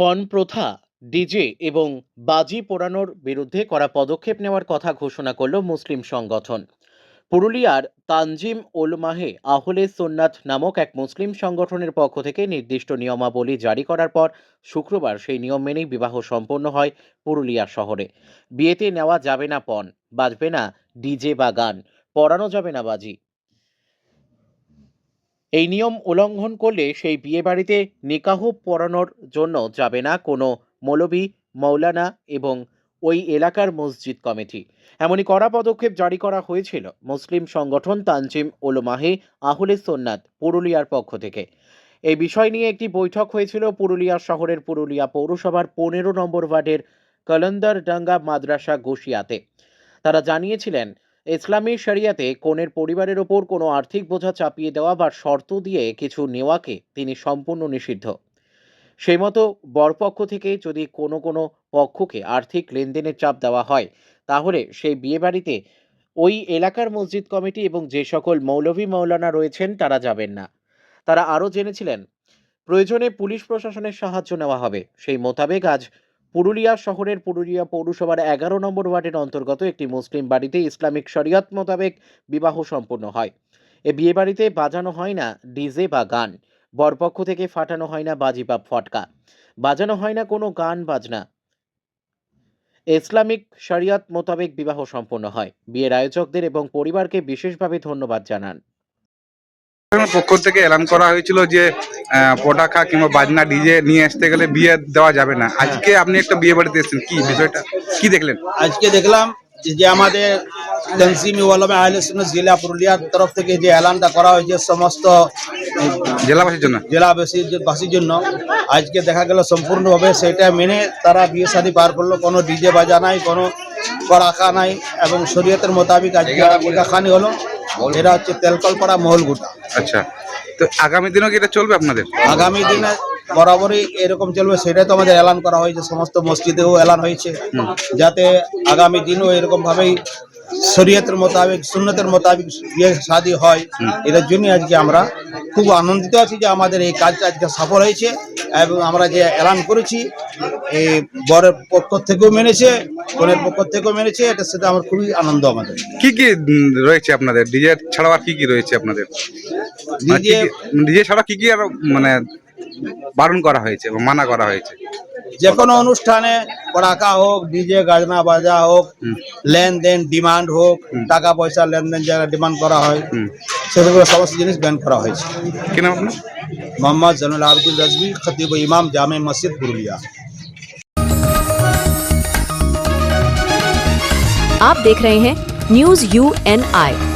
পণ প্রথা ডিজে এবং বাজি পোড়ানোর বিরুদ্ধে করা পদক্ষেপ নেওয়ার কথা ঘোষণা করল মুসলিম সংগঠন। পুরুলিয়ার তানজিম ওলমাহে আহলে সোননাথ নামক এক মুসলিম সংগঠনের পক্ষ থেকে নির্দিষ্ট নিয়মাবলী জারি করার পর শুক্রবার সেই নিয়ম মেনেই বিবাহ সম্পন্ন হয় পুরুলিয়া শহরে। বিয়েতে নেওয়া যাবে না পণ, বাজবে না ডিজে বা গান, পড়ানো যাবে না বাজি। এই নিয়ম উল্লঙ্ঘন করলে সেই বিয়ে বাড়িতে নিকাহ পড়ানোর জন্য যাবে না কোনো মৌলবি মৌলানা এবং ওই এলাকার মসজিদ কমিটি। এমনই কড়া পদক্ষেপ জারি করা হয়েছিল মুসলিম সংগঠন তানজিম ওলমাহে আহলে সোননাথ পুরুলিয়ার পক্ষ থেকে। এই বিষয় নিয়ে একটি বৈঠক হয়েছিল পুরুলিয়া শহরের পুরুলিয়া পৌরসভার পনেরো নম্বর ওয়ার্ডের কলন্দার ডাঙ্গা মাদ্রাসা গোশিয়াতে। তারা জানিয়েছিলেন ইসলামী শরিয়াতে কনের পরিবারের ওপর কোনো আর্থিক বোঝা চাপিয়ে দেওয়া বা শর্ত দিয়ে কিছু নেওয়াকে তিনি সম্পূর্ণ নিষিদ্ধ। সেই মতো বরপক্ষ থেকে যদি কোনো কোনো পক্ষকে আর্থিক লেনদেনের চাপ দেওয়া হয়, তাহলে সেই বিয়েবাড়িতে ওই এলাকার মসজিদ কমিটি এবং যে সকল মৌলভী মৌলানা রয়েছেন তারা যাবেন না। তারা আরও জেনেছিলেন, প্রয়োজনে পুলিশ প্রশাসনের সাহায্য নেওয়া হবে। সেই মোতাবেক আজ পুরুলিয়া শহরের পুরুলিয়া পৌরসভার এগারো নম্বর ওয়ার্ডের অন্তর্গত একটি মুসলিম বাড়িতে ইসলামিক শরিয়ত মোতাবেক বিবাহ সম্পন্ন হয়। এ বিয়ে বাড়িতে বাজানো হয় না ডিজে বা গান। বরপক্ষ থেকে ফাটানো হয় না বাজি বা ফটকা। বাজানো হয় না কোনো গান বাজনা। ইসলামিক শরিয়ত মোতাবেক বিবাহ সম্পন্ন হয়। বিয়ের আয়োজকদের এবং পরিবারকে বিশেষভাবে ধন্যবাদ জানান। পক্ষ থেকে এলান করা হয়েছিল যে পটাখা কিংবা বাজনা ডিজে নিয়ে আসতে গেলে বিয়ে দেওয়া যাবে না। আজকে আপনি একটা বিয়ে বাড়িতে এসেছেন কি বিষয়টা? কি দেখলেন? আজকে দেখলাম যে আমাদের তনসিমি ওয়ালামে জেলা পুরুলিয়ার তরফ থেকে যে এলানটা করা হয়েছে সমস্ত জেলাবাসীর জন্য? জেলাবাসীর বাসীর জন্য আজকে দেখা গেল সম্পূর্ণভাবে সেটা মেনে তারা বিয়ে শাদী পার করল। কোনো ডিজে বাজা নাই কোনো পড়াকা নাই এবং শরীয়তের মোতাবিক আজকে খানি হলো। এটা হচ্ছে তেলকলপাড়া মহলগুটা আচ্ছা তো আগামী দিনও কি এটা চলবে আপনাদের? আগামী দিনে বরাবরই এরকম চলবে সেটাই তো আমাদের এলান করা হয়েছে সমস্ত মসজিদেও এলান হয়েছে। যাতে আগামী দিনও এরকম ভাবেই শরীয়তের মোতাবেক সুন্নতের মোতাবেক বিয়ে শাদী হয়। এটার জন্য আজকে আমরা খুব আনন্দিত আছি যে আমাদের এই কাজটা আজকে সফল হয়েছে এবং আমরা যে এলান করেছি এই বরের পক্ষ থেকেও মেনেছে বোনের পক্ষ থেকেও মেনেছে এটা সেটা আমার খুবই আনন্দ আমাদের। কি কি রয়েছে আপনাদের? ডিজে ছাড়াও আর কি কি রয়েছে আপনাদের? ডিজে ডিজে ছাড়া কি কি আর মানে বারণ করা হয়েছে মানা করা হয়েছে? যে কোনো অনুষ্ঠানে পড়াকা হোক ডিজে গাজনা বাজা হোক লেনদেন ডিমান্ড হোক টাকা পয়সা লেনদেন যারা ডিমান্ড করা হয় হুম সেগুলো সমস্ত জিনিস ব্যান করা হয়েছে কি নাম আপনার মোহাম্মদ জনুল আবদুল রাজবি খতিব ইমাম জামে মসজিদ পুরুলিয়া आप देख रहे हैं न्यूज यू एन आई